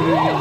Hallelujah.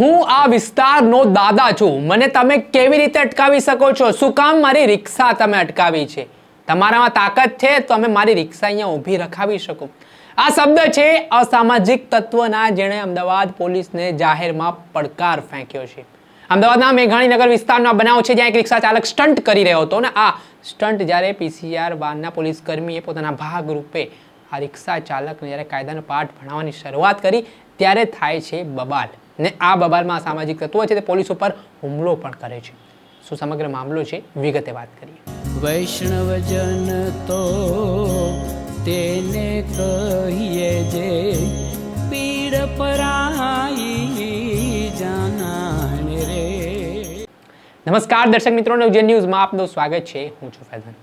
હું આ વિસ્તારનો દાદા છું. મને તમે કેવી રીતે અટકાવી શકો છો? શું કામ મારી રિક્ષા તમે અટકાવી છે? તમારામાં તાકાત છે તો તમે મારી રિક્ષા અહીંયા ઊભી રખાવી શકો. આ શબ્દ છે અસામાજિક તત્વના જેણે અમદાવાદ પોલીસને જાહેરમાં પડકાર ફેંક્યો છે. અમદાવાદના મેઘાણીનગર વિસ્તારનો બનાવ છે જ્યાં એક રિક્ષા ચાલક સ્ટન્ટ કરી રહ્યો હતો ને આ સ્ટન્ટ જ્યારે પીસીઆર વાનના પોલીસ કર્મીએ પોતાના ભાગરૂપે આ રિક્ષા ચાલકને જ્યારે કાયદાનો પાઠ ભણાવવાની શરૂઆત કરી, ત્યારે થાય છે બબાલ. ને આ બબાલમાં સામાજિક તત્વો છે તે પોલીસ ઉપર હુમલો પણ કરે છે. શું સમગ્ર મામલો છે? વિગતે વાત કરીએ. વૈષ્ણવજન તો તેને કહીએ જે પીડ પરાઈ જાનાને રે. નમસ્કાર દર્શક મિત્રો નવજન ન્યૂઝમાં આપનું સ્વાગત છે. હું છું ફૈઝાન.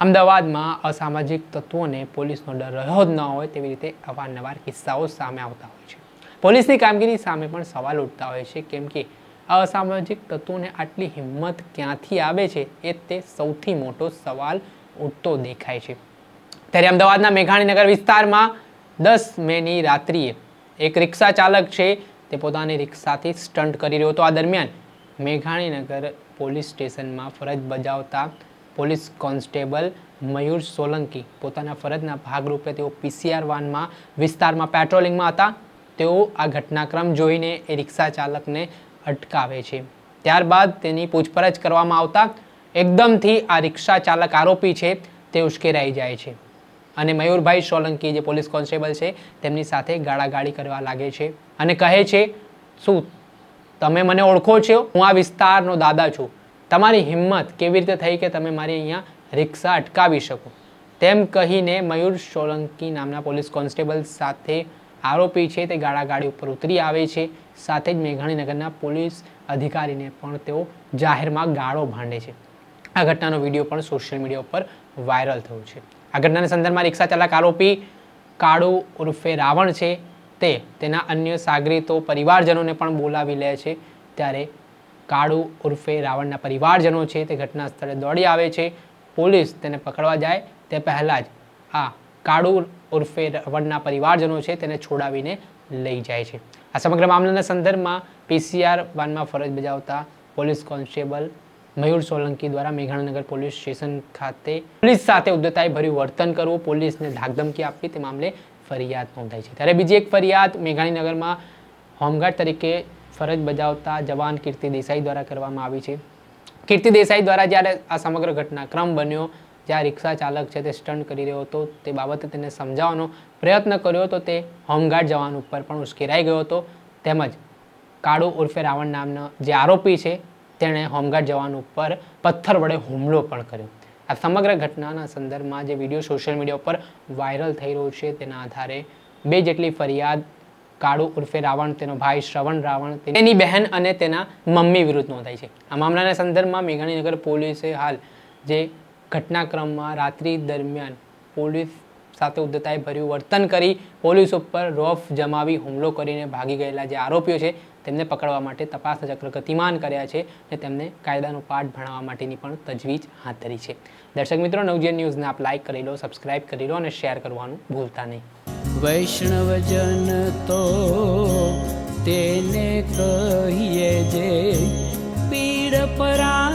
અમદાવાદમાં અસામાજિક તત્વોને પોલીસનો ડર રહ્યો જ ન હોય તેવી રીતે અવારનવાર કિસ્સાઓ સામે આવતા હોય છે. પોલીસની કામગીરી સામે પણ સવાલ ઉઠતા હોય છે, કેમ કે અસામાજિક તત્વોને આટલી હિંમત ક્યાંથી આવે છે એ તે સૌથી મોટો સવાલ ઉઠતો દેખાય છે. ત્યારે અમદાવાદના મેઘાણીનગર વિસ્તારમાં દસ મેની રાત્રિએ એક રિક્ષા ચાલક છે, તે પોતાની રિક્ષાથી સ્ટન્ટ કરી રહ્યો હતો. આ દરમિયાન મેઘાણીનગર પોલીસ સ્ટેશનમાં ફરજ બજાવતા પોલીસ કોન્સ્ટેબલ મયુર સોલંકી પોતાના ફરજના ભાગરૂપે તેઓ પીસીઆર વાનમાં વિસ્તારમાં પેટ્રોલિંગમાં હતા. તેઓ આ ઘટનાક્રમ જોઈને એ રિક્ષા ચાલકને અટકાવે છે. ત્યારબાદ તેની પૂછપરછ કરવામાં આવતા એકદમથી આ રિક્ષા ચાલક આરોપી છે તે ઉશ્કેરાઈ જાય છે. અને મયુરભાઈ સોલંકી, જે પોલીસ કોન્સ્ટેબલ છે, તેમની સાથે ગાળાગાળી કરવા લાગે છે અને કહે છે, શું તમે મને ઓળખો છો? હું આ વિસ્તારનો દાદા છું. તમારી હિંમત કેવી રીતે થઈ કે તમે મારી અહીંયા રિક્ષા અટકાવી શકો? તેમ કહીને મયુર સોલંકી નામના પોલીસ કોન્સ્ટેબલ સાથે આરોપી છે તે ગાળાગાડી ઉપર ઉતરી આવે છે. સાથે જ મેઘાણીનગરના પોલીસ અધિકારીને પણ તેઓ જાહેરમાં ગાળો ભાંડે છે. આ ઘટનાનો વીડિયો પણ સોશિયલ મીડિયા ઉપર વાયરલ થયો છે. આ ઘટનાના સંદર્ભમાં રિક્ષા ચાલક આરોપી કાળુ ઉર્ફે રાવણ છે. તે તેના અન્ય સાગરીતો પરિવારજનોને પણ બોલાવી લે છે. ત્યારે કાળુ ઉર્ફે રાવણના પરિવારજનો છે તે ઘટના સ્થળે દોડી આવે છે. પોલીસ તેને પકડવા જાય તે પહેલાં જ આ કાળુ ઉર્ફે રાવણના પરિવારજનો છે તેને છોડાવીને લઈ જાય છે. આ સમગ્ર મામલાના સંદર્ભમાં પીસીઆર વાનમાં ફરજ બજાવતા પોલીસ કોન્સ્ટેબલ મયુર સોલંકી દ્વારા મેઘાણીનગર પોલીસ સ્ટેશન ખાતે પોલીસ સાથે ઉદ્ધતાએ ભર્યું વર્તન કરવું પોલીસને ધાકધમકી આપવી તે મામલે ફરિયાદ નોંધાઈ છે. ત્યારે બીજી એક ફરિયાદ મેઘાણીનગરમાં હોમગાર્ડ તરીકે ફરજ બજાવતા જવાન કીર્તિ દેસાઈ દ્વારા કરવામાં આવી છે. કીર્તિ દેસાઈ દ્વારા જ્યારે આ સમગ્ર ઘટનાક્રમ બન્યો જ્યાં રિક્ષા ચાલક છે તે સ્ટન્ટ કરી રહ્યો હતો, તે બાબતે તેને સમજાવવાનો પ્રયત્ન કર્યો હતો. તે હોમગાર્ડ જવાન ઉપર પણ ઉશ્કેરાઈ ગયો હતો. તેમજ કાળુ ઉર્ફે રાવણ નામનો જે આરોપી છે, તેણે હોમગાર્ડ જવાન ઉપર પથ્થર વડે હુમલો પણ કર્યો. આ સમગ્ર ઘટનાના સંદર્ભમાં જે વીડિયો સોશિયલ મીડિયા ઉપર વાયરલ થઈ રહ્યો છે, તેના આધારે બે જેટલી ફરિયાદ, કાળુ ઉર્ફે રાવણ, તેનો ભાઈ શ્રવણ રાવણ, તેની બહેન અને તેના મમ્મી વિરુદ્ધ નોંધાઈ છે. આ મામલાના સંદર્ભમાં મેઘાણીનગર પોલીસે હાલ જે ઘટનાક્રમમાં રાત્રિ દરમિયાન પોલીસ સાથે ઉદ્ધતાએ ભર્યું વર્તન કરી પોલીસ ઉપર રોફ જમાવી હુમલો કરીને ભાગી ગયેલા જે આરોપીઓ છે, તેમને પકડવા માટે તપાસના ચક્ર ગતિમાન કર્યા છે અને તેમને કાયદાનો પાઠ ભણાવવા માટેની પણ તજવીજ હાથ ધરી છે. દર્શક મિત્રો, નવજીવન ન્યૂઝને આપ લાઇક કરી લો સબસ્ક્રાઇબ કરી લો અને શેર કરવાનું ભૂલતા નહીં. વૈષ્ણવજન તો તેને કહીએ જે પીડ પરા